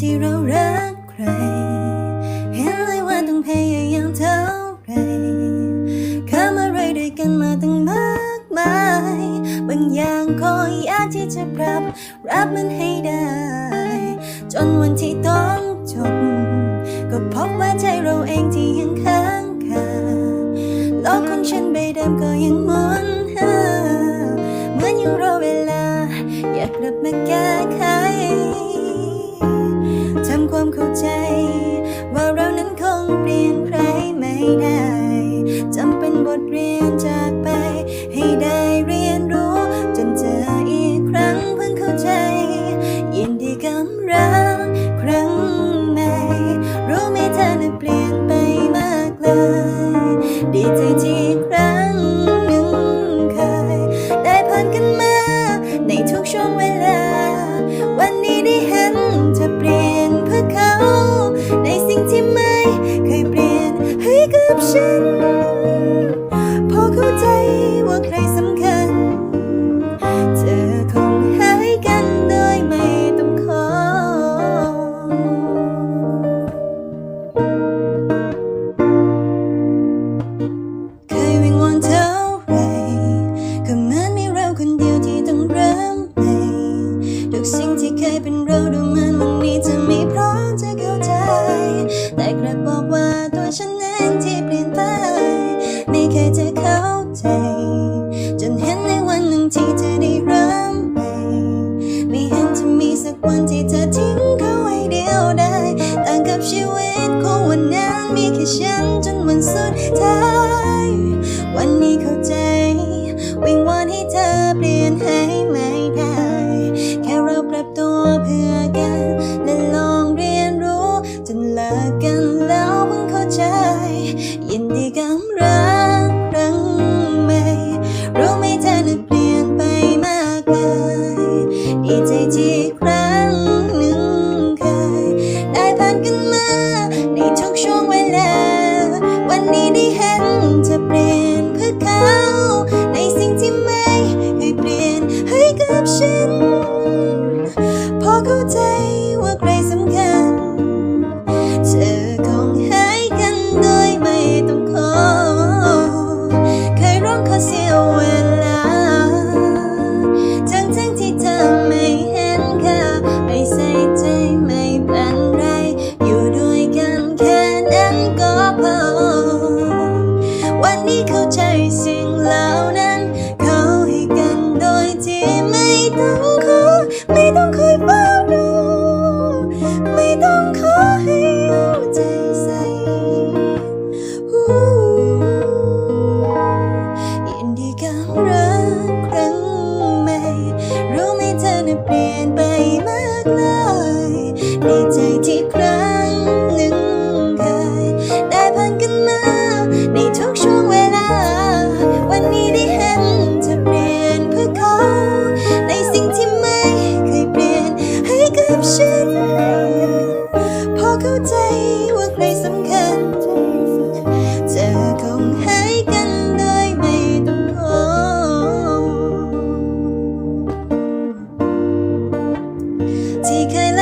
ที่เรารักใคร เห็นเลยว่าต้องพยายามเท่าไรข้ามอะไรด้วยกันมาตั้งมากมาย บางอย่างก็ยากที่จะปรับ รับมันให้ได้ จนวันที่ต้องจบ ก็พบว่าใจเราเองที่ยังค้างคาโลกของฉันใบเดิมก็ยังหมุนหาเหมือนยังรอเวลา อยากกลับมาแก้ไข ใจ ว่าเรานั้นคงเปลี่ยนใครไม่ได้จำเป็นบทเรียนจากไป ให้ได้เรียนรู้ จนเจออีกครั้งเพิ่งเข้าใจ ยินดีกับรักครั้งใหม่รู้ไหมเธอน่ะเปลี่ยนไปมากเลย ดีใจที่ครั้งหนึ่งเคยได้ผ่านกันมา ในทุกช่วงเวลา วันนี้ได้เห็นเธอเปลี่ยน งที่เคยเป็นเราดูเหมือนวันนี้จะไม่พร้อมจะเข้าใจ แต่กลับบอกว่าตัวฉันเองที่เปลี่ยนไป ไม่เคยจะเข้าใจ ได้ 解开